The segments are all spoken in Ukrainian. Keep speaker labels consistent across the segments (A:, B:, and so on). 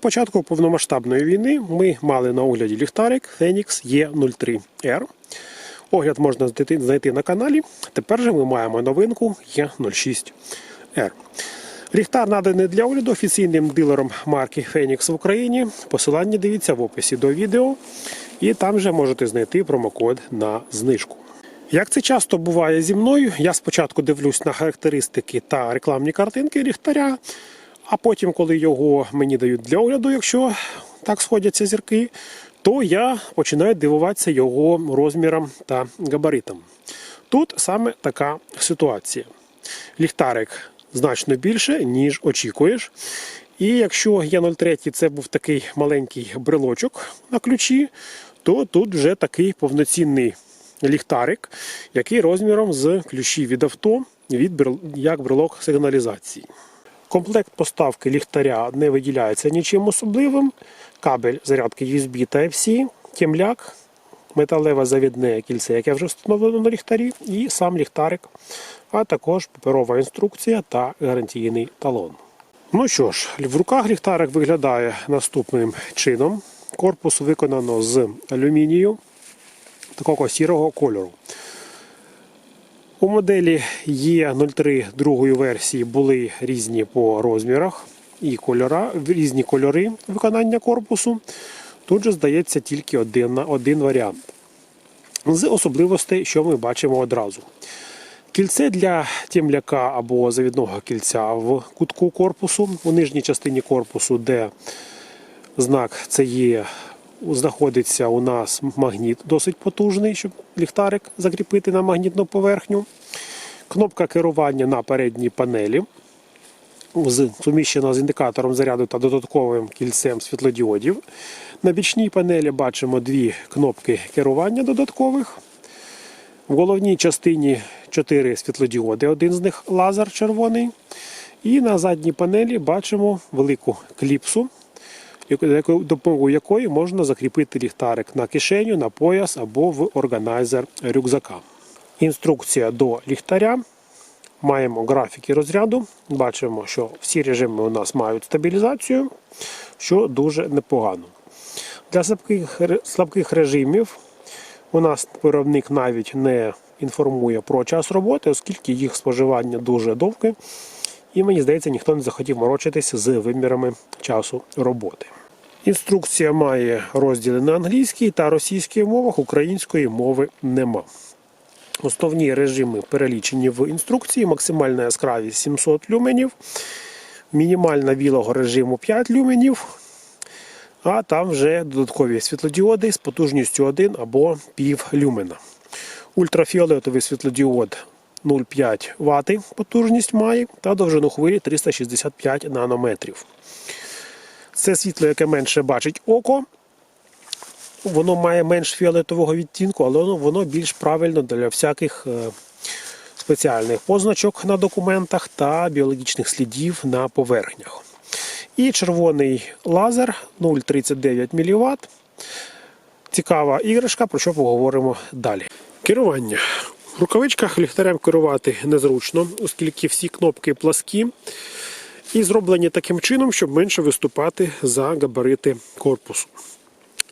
A: Початку повномасштабної війни ми мали на огляді ліхтарик Phoenix E03R. Огляд можна знайти на каналі. Тепер же ми маємо новинку E06R. Ліхтар наданий для огляду офіційним дилером марки Phoenix в Україні. Посилання дивіться в описі до відео, і там же можете знайти промокод на знижку. Як це часто буває зі мною, я спочатку дивлюсь на характеристики та рекламні картинки ліхтаря, а потім, коли його мені дають для огляду, якщо так сходяться зірки, то я починаю дивуватися його розміром та габаритом. Тут саме така ситуація. Ліхтарик значно більше, ніж очікуєш. І якщо Є03 це був такий маленький брелочок на ключі, то тут вже такий повноцінний ліхтарик, який розміром з ключі від авто, від як брелок сигналізації. Комплект поставки ліхтаря не виділяється нічим особливим. Кабель зарядки USB Type-C, темляк, металеве завідне кільце, яке вже встановлено на ліхтарі, і сам ліхтарик, а також паперова інструкція та гарантійний талон. Ну що ж, в руках ліхтарик виглядає наступним чином. Корпус виконано з алюмінію такого сірого кольору. У моделі Е03 другої версії були різні по розмірах і кольора, різні кольори виконання корпусу. Тут же здається тільки один, один варіант. З особливостей, що ми бачимо одразу. Кільце для темляка або завідного кільця в кутку корпусу, у нижній частині корпусу, де знак це є, знаходиться у нас магніт досить потужний, щоб ліхтарик закріпити на магнітну поверхню. Кнопка керування на передній панелі суміщена з індикатором заряду та додатковим кільцем світлодіодів. На бічній панелі бачимо дві кнопки керування додаткових. В головній частині 4 світлодіоди, один з них лазер червоний. І на задній панелі бачимо велику кліпсу, допомогою якої можна закріпити ліхтарик на кишеню, на пояс або в органайзер рюкзака. Інструкція до ліхтаря. Маємо графіки розряду. Бачимо, що всі режими у нас мають стабілізацію, що дуже непогано. Для слабких, слабких режимів у нас виробник навіть не інформує про час роботи, оскільки їх споживання дуже довге. І мені здається, ніхто не захотів морочитися з вимірами часу роботи. Інструкція має розділи на англійській та російській мовах, української мови нема. Основні режими перелічені в інструкції. Максимальна яскравість 700 люменів, мінімальна білого режиму 5 люменів, а там вже додаткові світлодіоди з потужністю 1 або пів люмена. Ультрафіолетовий світлодіод 0,5 Вт потужність має та довжину хвилі 365 нанометрів. Це світло, яке менше бачить око, воно має менш фіолетового відтінку, але воно, воно більш правильно для всяких е, спеціальних позначок на документах та біологічних слідів на поверхнях. І червоний лазер 0,39 мВт. Цікава іграшка, про що поговоримо далі. Керування. В рукавичках ліхтарем керувати незручно, оскільки всі кнопки пласкі і зроблені таким чином, щоб менше виступати за габарити корпусу.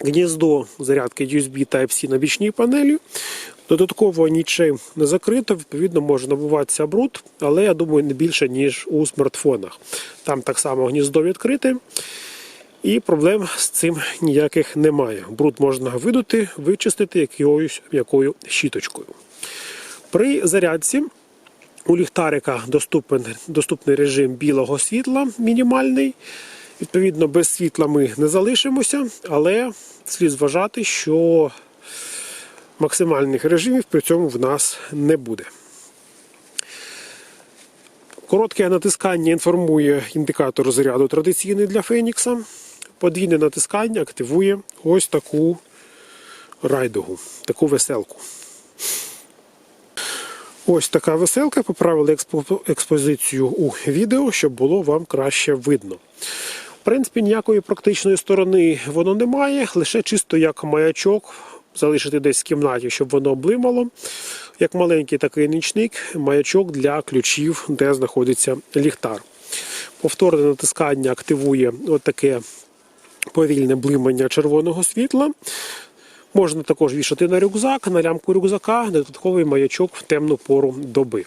A: Гніздо зарядки USB Type-C на бічній панелі. Додатково нічим не закрито, відповідно, може набуватися бруд, але я думаю, не більше, ніж у смартфонах. Там так само гніздо відкрите, і проблем з цим ніяких немає. Бруд можна видути, вичистити якоюсь м'якою щіточкою. При зарядці у ліхтарика доступен, доступний режим білого світла мінімальний. Відповідно, без світла ми не залишимося, але слід зважати, що максимальних режимів при цьому в нас не буде. Коротке натискання інформує індикатор заряду традиційний для Фенікса. Подвійне натискання активує ось таку райдугу, таку веселку. Ось така веселка. Поправили експозицію у відео, щоб було вам краще видно. В принципі, ніякої практичної сторони воно не має, лише чисто як маячок залишити десь в кімнаті, щоб воно блимало. Як маленький такий нічник, маячок для ключів, де знаходиться ліхтар. Повторне натискання активує отаке повільне блимання червоного світла. Можна також вішати на рюкзак, на лямку рюкзака, додатковий маячок в темну пору доби.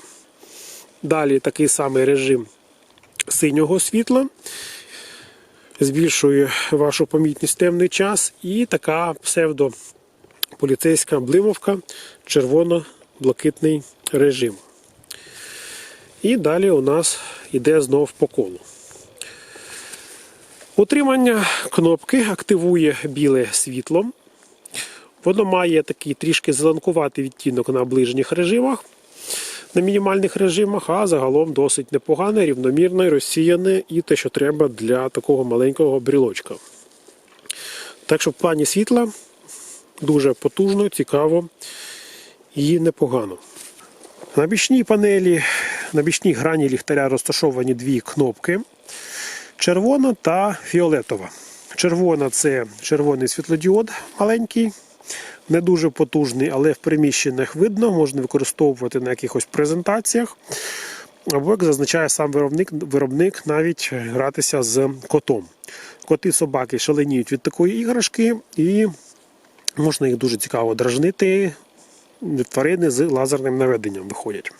A: Далі такий самий режим синього світла. Збільшує вашу помітність в темний час. І така псевдополіцейська блимовка, червоно-блакитний режим. І далі у нас йде знов по колу. Утримання кнопки активує біле світло. Воно має такий трішки зеленкуватий відтінок на ближніх режимах, на мінімальних режимах, а загалом досить непогане, рівномірне, розсіяне і те, що треба для такого маленького брілочка. Так що в плані світла дуже потужно, цікаво і непогано. На бічній панелі, на бічній грані ліхтаря розташовані дві кнопки червона та фіолетова. Червона це червоний світлодіод маленький, не дуже потужний, але в приміщеннях видно, можна використовувати на якихось презентаціях. Або, як зазначає сам виробник, виробник навіть гратися з котом. Коти собаки шаленіють від такої іграшки, і можна їх дуже цікаво дражнити. Тварини з лазерним наведенням виходять.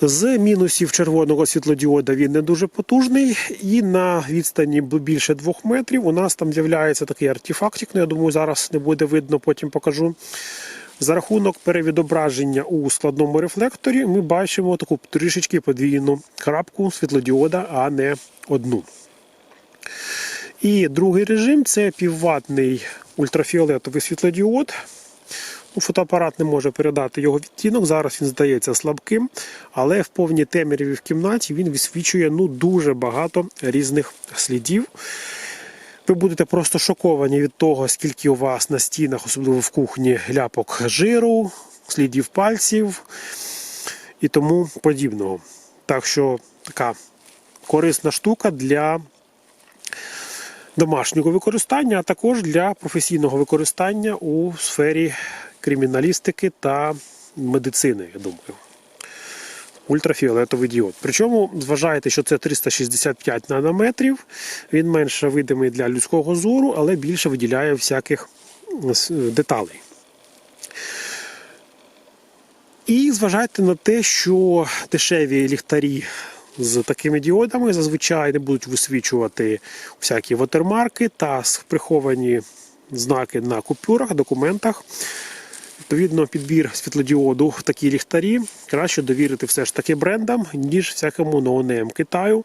A: З мінусів червоного світлодіода він не дуже потужний, і на відстані більше 2 метрів у нас там з'являється такий артефактик, ну я думаю, зараз не буде видно, потім покажу. За рахунок перевідображення у складному рефлекторі ми бачимо таку трішечки подвійну крапку світлодіода, а не одну. І другий режим це півватний ультрафіолетовий світлодіод. Ну, Фотоапарат не може передати його відтінок. Зараз він здається слабким, але в повній темряві в кімнаті він висвічує ну, дуже багато різних слідів. Ви будете просто шоковані від того, скільки у вас на стінах, особливо в кухні, ляпок жиру, слідів пальців і тому подібного. Так що така корисна штука для домашнього використання, а також для професійного використання у сфері криміналістики та медицини, я думаю. Ультрафіолетовий діод. Причому зважайте, що це 365 нанометрів. Він менше видимий для людського зору, але більше виділяє всяких деталей. І зважайте на те, що дешеві ліхтарі з такими діодами зазвичай не будуть висвічувати всякі вотермарки та приховані знаки на купюрах, документах. Відповідно, підбір світлодіоду в такі ліхтарі краще довірити все ж таки брендам, ніж всякому ноунеям Китаю,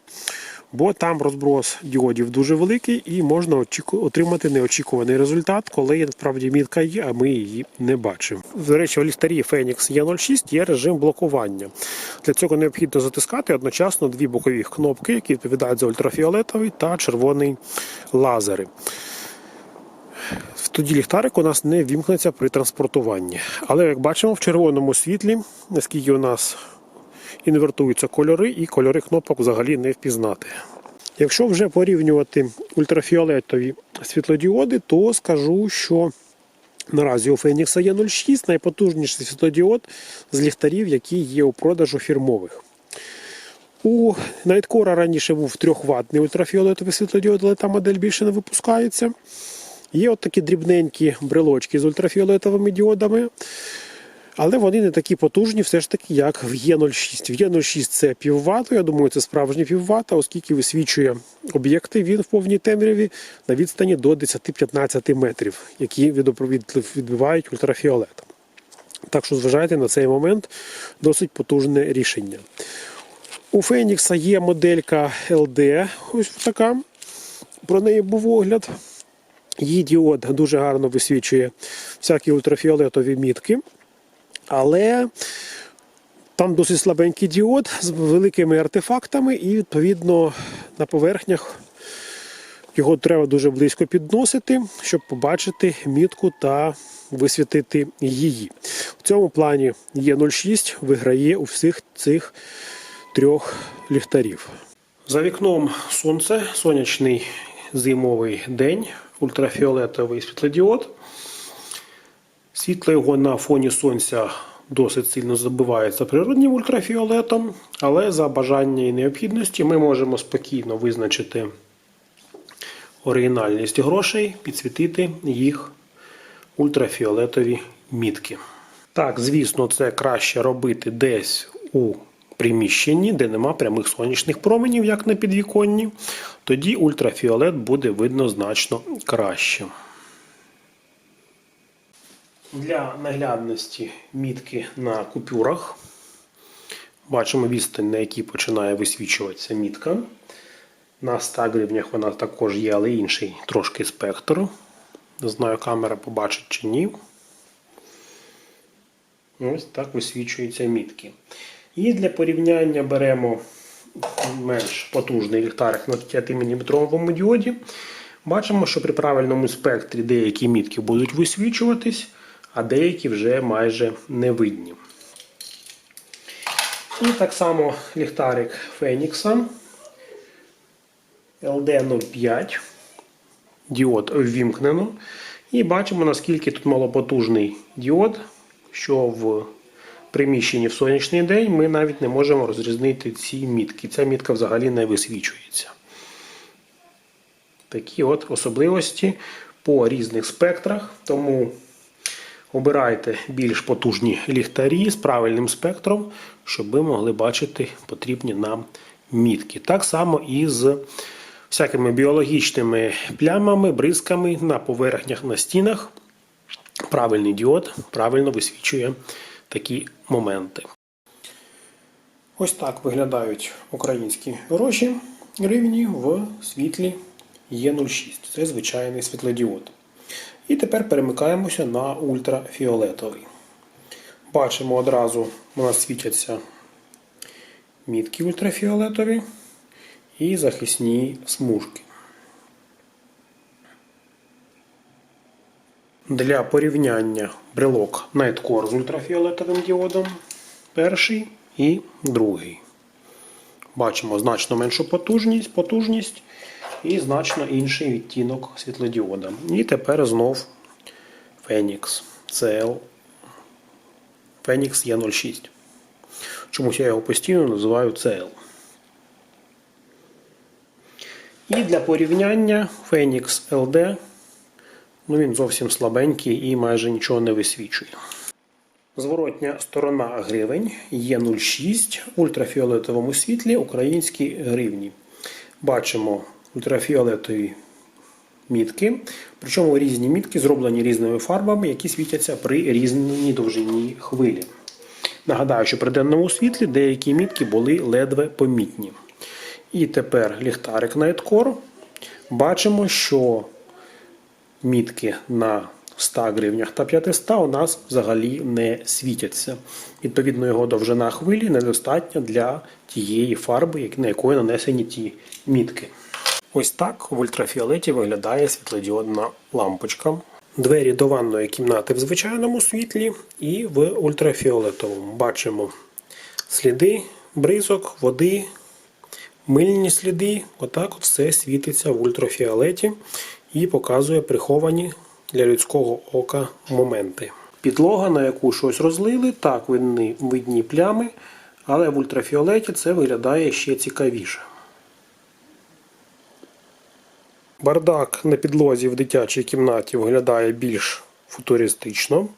A: бо там розброс діодів дуже великий і можна отримати неочікуваний результат, коли насправді мітка є, а ми її не бачимо. До речі, у ліхтарі Phoenix E06 є режим блокування. Для цього необхідно затискати одночасно дві бокові кнопки, які відповідають за ультрафіолетовий та червоний лазери. Тоді ліхтарик у нас не вімкнеться при транспортуванні. Але, як бачимо, в червоному світлі, наскільки у нас інвертуються кольори, і кольори кнопок взагалі не впізнати. Якщо вже порівнювати ультрафіолетові світлодіоди, то скажу, що наразі у Phoenix E06 найпотужніший світлодіод з ліхтарів, які є у продажу фірмових. У Nightcore раніше був 3-ваттний ультрафіолетовий світлодіод, але та модель більше не випускається. Є от такі дрібненькі брелочки з ультрафіолетовими діодами, але вони не такі потужні, все ж таки, як в Е06. В Е06 це піввату, я думаю, це справжній піввата, оскільки висвічує об'єкти він в повній темряві на відстані до 10-15 метрів, які відбивають ультрафіолет. Так що зважайте на цей момент досить потужне рішення. У Фенікса є моделька LD, ось така. Про неї був огляд. Її діод дуже гарно висвічує всякі ультрафіолетові мітки, але там досить слабенький діод з великими артефактами, і, відповідно, на поверхнях його треба дуже близько підносити, щоб побачити мітку та висвітити її. В цьому плані Е06 виграє у всіх цих трьох ліхтарів. За вікном сонце, сонячний зимовий день ультрафіолетовий світлодіод. Світло його на фоні сонця досить сильно забивається природнім ультрафіолетом, але за бажання і необхідності ми можемо спокійно визначити оригінальність грошей, підсвітити їх ультрафіолетові мітки. Так, звісно, це краще робити десь у приміщенні, де нема прямих сонячних променів, як на підвіконні. Тоді ультрафіолет буде видно значно краще. Для наглядності мітки на купюрах бачимо відстань, на якій починає висвічуватися мітка. На 100 гривнях вона також є, але інший трошки спектр. Не знаю, камера побачить чи ні. Ось так висвічуються мітки. І для порівняння беремо менш потужний ліхтарик на 5-мм діоді. Бачимо, що при правильному спектрі деякі мітки будуть висвічуватись, а деякі вже майже не видні. І так само ліхтарик Фенікса LD05. Діод ввімкнено. І бачимо, наскільки тут малопотужний діод, що в приміщенні в сонячний день ми навіть не можемо розрізнити ці мітки. Ця мітка взагалі не висвічується. Такі от особливості по різних спектрах. Тому обирайте більш потужні ліхтарі з правильним спектром, щоб ви могли бачити потрібні нам мітки. Так само і з всякими біологічними плямами, бризками на поверхнях на стінах. Правильний діод правильно висвічує такі моменти. Ось так виглядають українські гроші гривні в світлі Е06. Це звичайний світлодіод. І тепер перемикаємося на ультрафіолетовий. Бачимо одразу, у нас світяться мітки ультрафіолетові і захисні смужки. Для порівняння брелок Nightcore з ультрафіолетовим діодом перший і другий. Бачимо значно меншу потужність, потужність і значно інший відтінок світлодіода. І тепер знов Phoenix CL Phoenix E06. Чомусь я його постійно називаю CL. І для порівняння Phoenix LD ну він зовсім слабенький і майже нічого не висвічує. Зворотня сторона гривень є 0,6 в ультрафіолетовому світлі українські гривні. Бачимо ультрафіолетові мітки, причому різні мітки зроблені різними фарбами, які світяться при різній довжині хвилі. Нагадаю, що при денному світлі деякі мітки були ледве помітні. І тепер ліхтарик Nightcore. Бачимо, що мітки на 100 гривнях та 500 у нас взагалі не світяться. Відповідно, його довжина хвилі недостатня для тієї фарби, на якої нанесені ті мітки. Ось так в ультрафіолеті виглядає світлодіодна лампочка. Двері до ванної кімнати в звичайному світлі і в ультрафіолетовому. Бачимо сліди бризок, води, мильні сліди. Отак от все світиться в ультрафіолеті і показує приховані для людського ока моменти. Підлога, на яку щось розлили, так видні, видні плями, але в ультрафіолеті це виглядає ще цікавіше. Бардак на підлозі в дитячій кімнаті виглядає більш футуристично.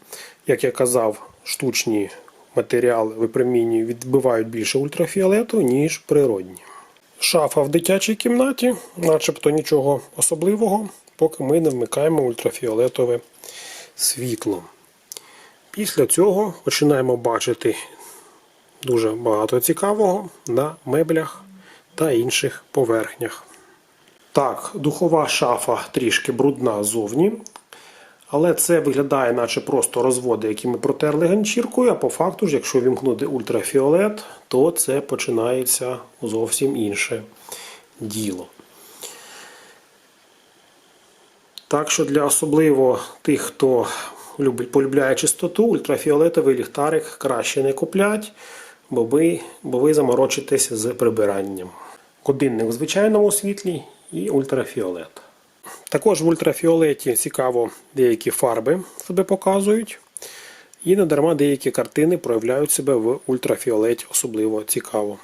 A: Як я казав, штучні матеріали випромінюють відбивають більше ультрафіолету, ніж природні. Шафа в дитячій кімнаті, начебто нічого особливого, поки ми не вмикаємо ультрафіолетове світло. Після цього починаємо бачити дуже багато цікавого на меблях та інших поверхнях. Так, духова шафа трішки брудна ззовні. Але це виглядає, наче просто розводи, які ми протерли ганчіркою, а по факту ж, якщо вімкнути ультрафіолет, то це починається зовсім інше діло. Так що для особливо тих, хто полюбляє чистоту, ультрафіолетовий ліхтарик краще не куплять, бо ви, бо ви заморочитесь з прибиранням. Годинник в звичайному світлі і ультрафіолет. Також в ультрафіолеті цікаво деякі фарби себе показують. І не дарма деякі картини проявляють себе в ультрафіолеті особливо цікаво.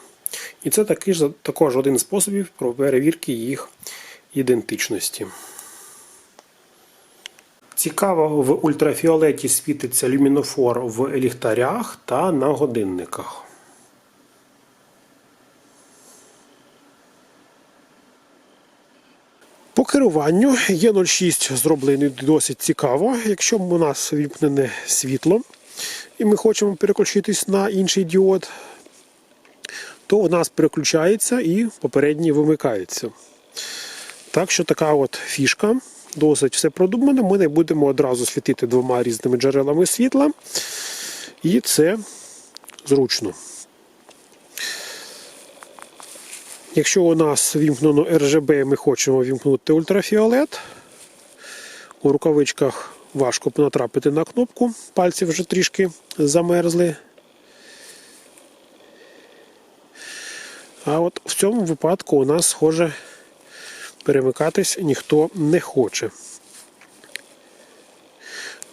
A: І це також один з способів перевірки їх ідентичності. Цікаво, в ультрафіолеті світиться люмінофор в ліхтарях та на годинниках. По керуванню Е06 зроблений досить цікаво. Якщо у нас вімкнене світло і ми хочемо переключитись на інший діод, то у нас переключається і попередній вимикається. Так що така от фішка, досить все продумано. Ми не будемо одразу світити двома різними джерелами світла. І це зручно. Якщо у нас вімкнено RGB, ми хочемо вімкнути ультрафіолет. У рукавичках важко натрапити на кнопку, пальці вже трішки замерзли. А от в цьому випадку у нас, схоже, перемикатись ніхто не хоче.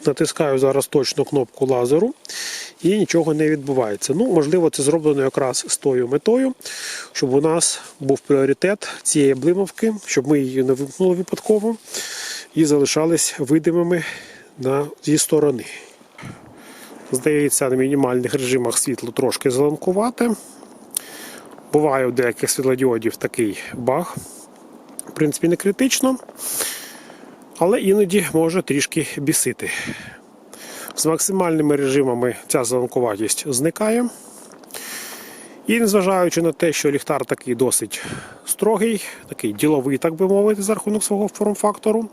A: Натискаю зараз точно кнопку лазеру і нічого не відбувається. Ну, можливо, це зроблено якраз з тою метою, щоб у нас був пріоритет цієї блимавки, щоб ми її не вимкнули випадково і залишались видимими на зі сторони. Здається, на мінімальних режимах світло трошки зеленкувате. Буває у деяких світлодіодів такий баг. В принципі, не критично, але іноді може трішки бісити. З максимальними режимами ця зеленкуватість зникає. І незважаючи на те, що ліхтар такий досить строгий, такий діловий, так би мовити, за рахунок свого форм-фактору,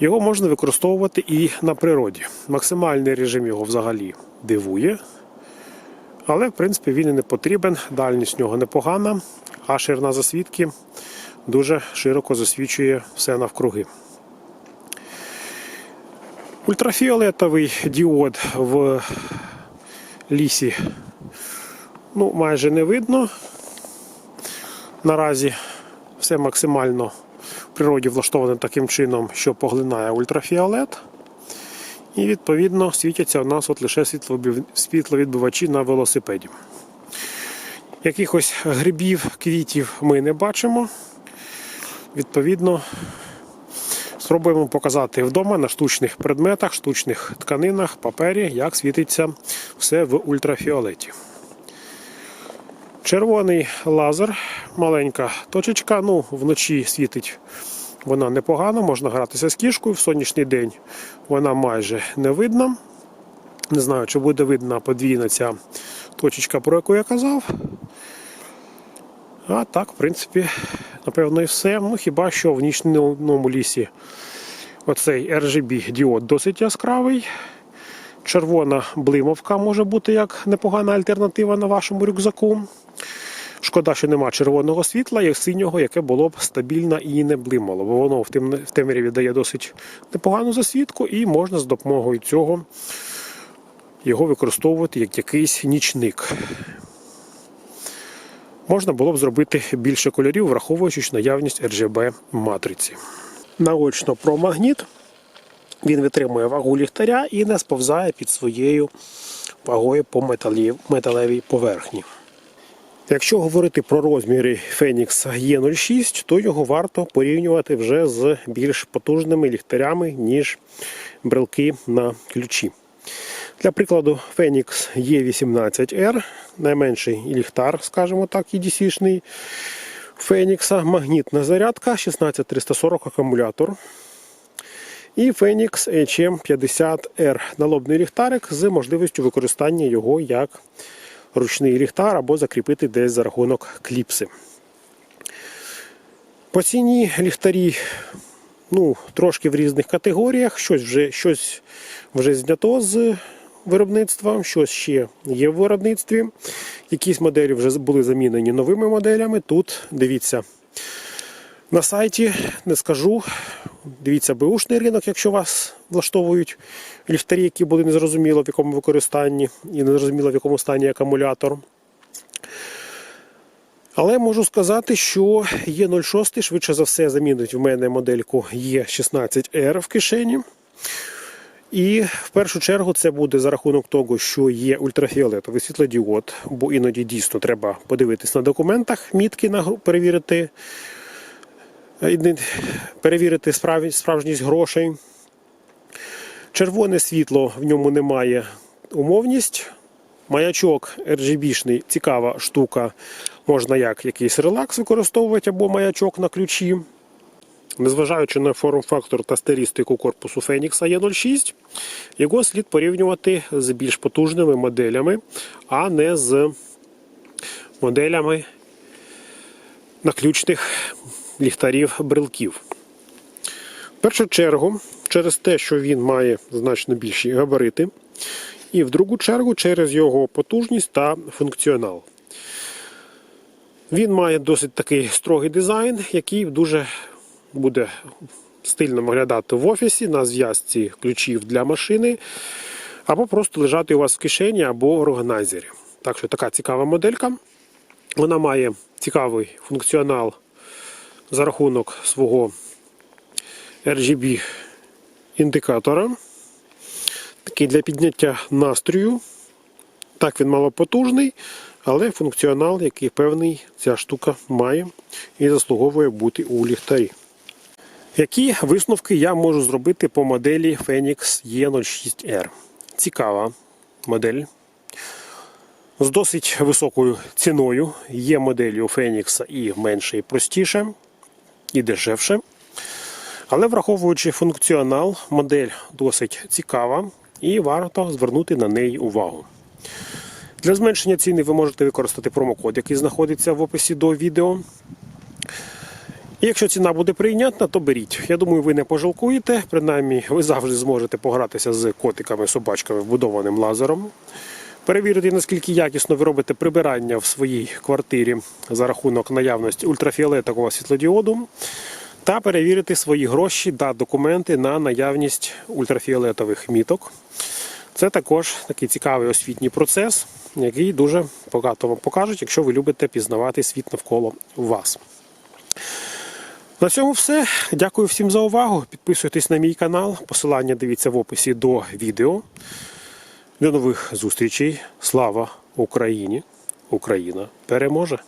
A: його можна використовувати і на природі. Максимальний режим його взагалі дивує. Але, в принципі, він і не потрібен, дальність нього непогана, а ширина засвідки дуже широко засвічує все навкруги. Ультрафіолетовий діод в лісі ну, майже не видно. Наразі все максимально в природі влаштоване таким чином, що поглинає ультрафіолет. І відповідно світяться у нас от лише світлові- світловідбивачі на велосипеді. Якихось грибів, квітів ми не бачимо. Відповідно, спробуємо показати вдома на штучних предметах, штучних тканинах, папері, як світиться все в ультрафіолеті. Червоний лазер, маленька точечка. Ну, вночі світить вона непогано, можна гратися з кішкою. В сонячний день вона майже не видна. Не знаю, чи буде видна подвійна ця точечка, про яку я казав. А так, в принципі, напевно, і все. Ну, хіба що в нічному лісі оцей RGB діод досить яскравий. Червона блимовка може бути як непогана альтернатива на вашому рюкзаку. Шкода, що нема червоного світла, як синього, яке було б стабільно і не блимало, бо воно в тем- в темряві дає досить непогану засвідку, і можна з допомогою цього його використовувати як якийсь нічник. Можна було б зробити більше кольорів, враховуючи наявність RGB матриці. Наочно про магніт. Він витримує вагу ліхтаря і не сповзає під своєю вагою по металевій поверхні. Якщо говорити про розміри Phoenix E06, то його варто порівнювати вже з більш потужними ліхтарями, ніж брелки на ключі. Для прикладу, Phoenix E18R, найменший ліхтар, скажімо так, EDC-шний Phoenix, магнітна зарядка, 16340 акумулятор. І Phoenix HM50R налобний ліхтарик з можливістю використання його як ручний ліхтар або закріпити десь за рахунок кліпси. По ціні ліхтарі ну, трошки в різних категоріях, щось вже, щось вже знято з виробництва, щось ще є в виробництві. Якісь моделі вже були замінені новими моделями. Тут дивіться на сайті, не скажу. Дивіться беушний ринок, якщо вас влаштовують ліхтарі, які були незрозуміло в якому використанні і незрозуміло в якому стані акумулятор. Але можу сказати, що Е06 швидше за все замінить в мене модельку Е16R в кишені. І в першу чергу це буде за рахунок того, що є ультрафіолетовий світлодіод, бо іноді дійсно треба подивитись на документах, мітки на перевірити, е, перевірити справ- справжність грошей. Червоне світло в ньому немає умовність. Маячок RGB-шний, цікава штука. Можна як якийсь релакс використовувати або маячок на ключі. Незважаючи на форм-фактор та стилістику корпусу Phoenix E06, його слід порівнювати з більш потужними моделями, а не з моделями наключних ліхтарів брелків. В першу чергу, через те, що він має значно більші габарити, і в другу чергу через його потужність та функціонал. Він має досить такий строгий дизайн, який дуже буде стильно виглядати в офісі на зв'язці ключів для машини, або просто лежати у вас в кишені або органайзері. Так що така цікава моделька. Вона має цікавий функціонал за рахунок свого RGB індикатора. Такий для підняття настрою. Так, він малопотужний, але функціонал, який певний, ця штука має і заслуговує бути у ліхтарі. Які висновки я можу зробити по моделі Phoenix E06R? Цікава модель. З досить високою ціною. Є моделі у Phoenix і менше, і простіше, і дешевше. Але враховуючи функціонал, модель досить цікава і варто звернути на неї увагу. Для зменшення ціни ви можете використати промокод, який знаходиться в описі до відео. Якщо ціна буде прийнятна, то беріть. Я думаю, ви не пожалкуєте. Принаймні, ви завжди зможете погратися з котиками, собачками, вбудованим лазером. Перевірити, наскільки якісно ви робите прибирання в своїй квартирі за рахунок наявності ультрафіолетового світлодіоду. Та перевірити свої гроші та документи на наявність ультрафіолетових міток. Це також такий цікавий освітній процес, який дуже багато вам покажуть, якщо ви любите пізнавати світ навколо вас. На цьому все. Дякую всім за увагу. Підписуйтесь на мій канал. Посилання дивіться в описі до відео. До нових зустрічей. Слава Україні! Україна переможе!